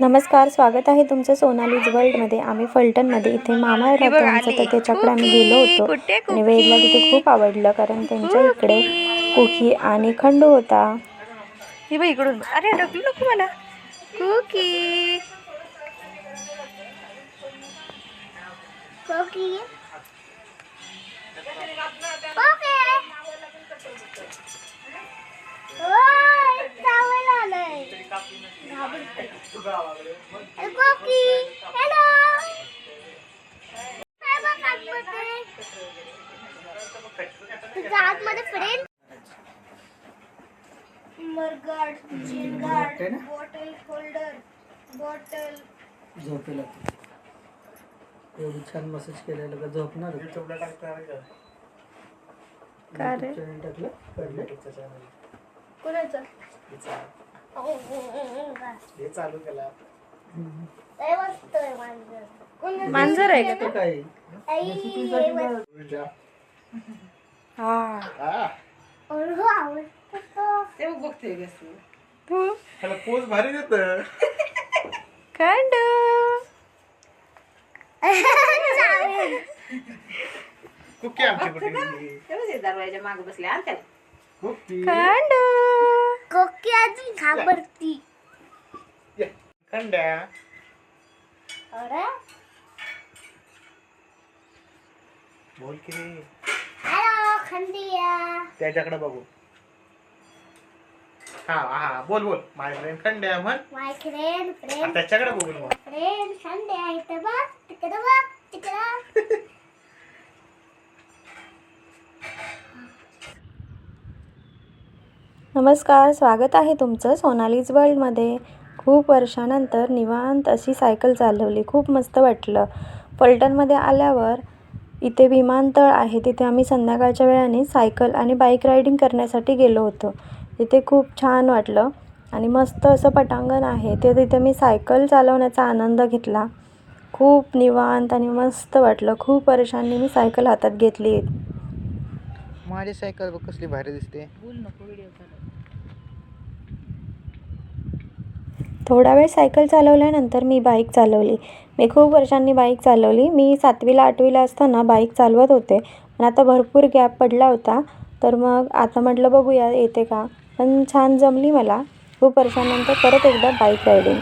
नमस्कार स्वागत आहे तुमचं सोनालीज वर्ल्डमध्ये. आम्ही फलटणमध्ये. इथे मामा राहतो. आमचं तर. त्याच्याकडे आम्ही गेलो होतो. आणि वेदला तिथे खूप आवडलं कारण त्यांच्या इकडे कुकी आणि खंडू होता. हे बघ इकडून. अरे ढकलू नको मला. कुकी. ओय, झालंय कोकी हॅलो तुझ्या आतमध्ये friend mudguard chain guard bottle holder bottle झोपेला एवढी छान मसाज केलेला का? झोपणार युट्यूबला टाकणार का काय रे टाकलं? कोणाचं? हे चालू केला. मांजर. आहे का ते? काय? हे तो. तू? त्याला पोज भारी देत. चालेल. कुकी? दरवाजा मागे बसले आण त्याला. कुकी. खंडू कोकी अजून घाबरती. खंड्या. अरे. बोल की रे. हॅलो खंडिया. त्याच्याकडे बघू. हा हा बोल बोल. माय फ्रेंड खंड्या म्हण. माय फ्रेंड फ्रेंड त्याच्याकडे बघून म्हण फ्रेंड खंड्या इथं बघ तिकडं बघ तिकडं. नमस्कार स्वागत आहे तुमचं सोनालीज वर्ल्डमध्ये. खूप वर्षानंतर निवांत अशी सायकल चालवली खूप मस्त वाटलं. पलटणमध्ये आल्यावर इथे विमानतळ आहे तिथे आम्ही संध्याकाळच्या वेळाने सायकल आणि बाईक रायडिंग करण्यासाठी गेलो होतो. तिथे खूप छान वाटलं आणि मस्त असं पटांगण आहे ते तिथे मी सायकल चालवण्याचा आनंद घेतला. खूप निवांत आणि मस्त वाटलं खूप वर्षांनी मी सायकल हातात घेतली. माझी सायकल बघ कसली भारी दिसते. थोडा वेळ सायकल चालवल्यानंतर मी बाईक चालवली. मी खूप वर्षांनी बाईक चालवली. मी सातवीला आठवीला असताना बाईक चालवत होते. पण आता भरपूर गॅप पडला होता. तर मग आता म्हटलं बघूया येते का? पण छान जमली मला. खूप वर्षांनंतर परत एकदा बाईक रायडिंग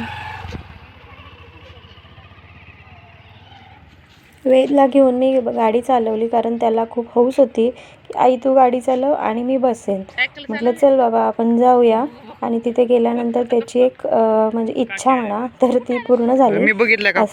वेदला घेऊन मी गाडी चालवली कारण त्याला खूप हौस होती. की आई तू गाडी चालव आणि मी बसेन. म्हटलं चल बाबा आपण जाऊया. आणि तिथे गेल्यानंतर त्याची एक म्हणजे इच्छा म्हणा तर ती पूर्ण झाली. मी बघितलं का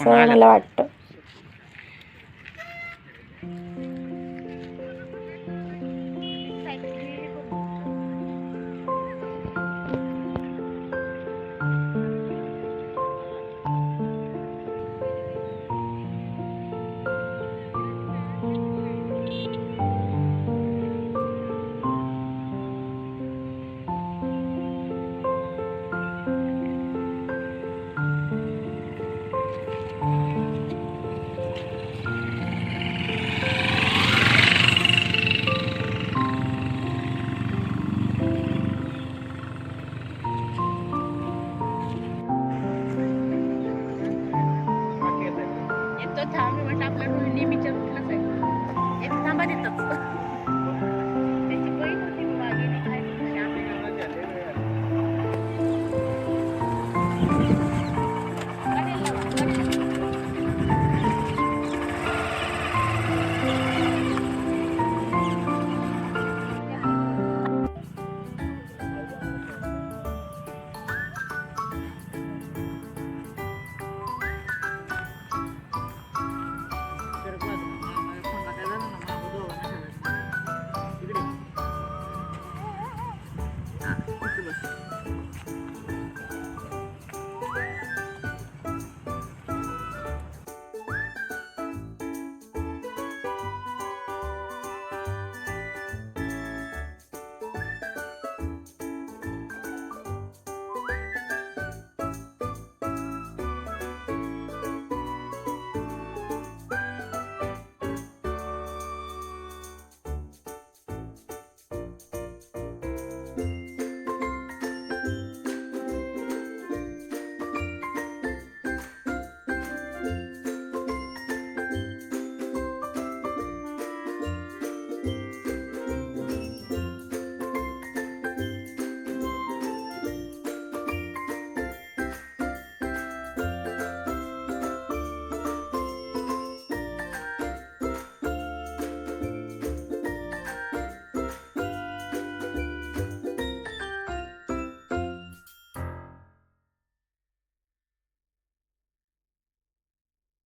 आपला नेहमीच्या क्लास आहे एक थांबा देतात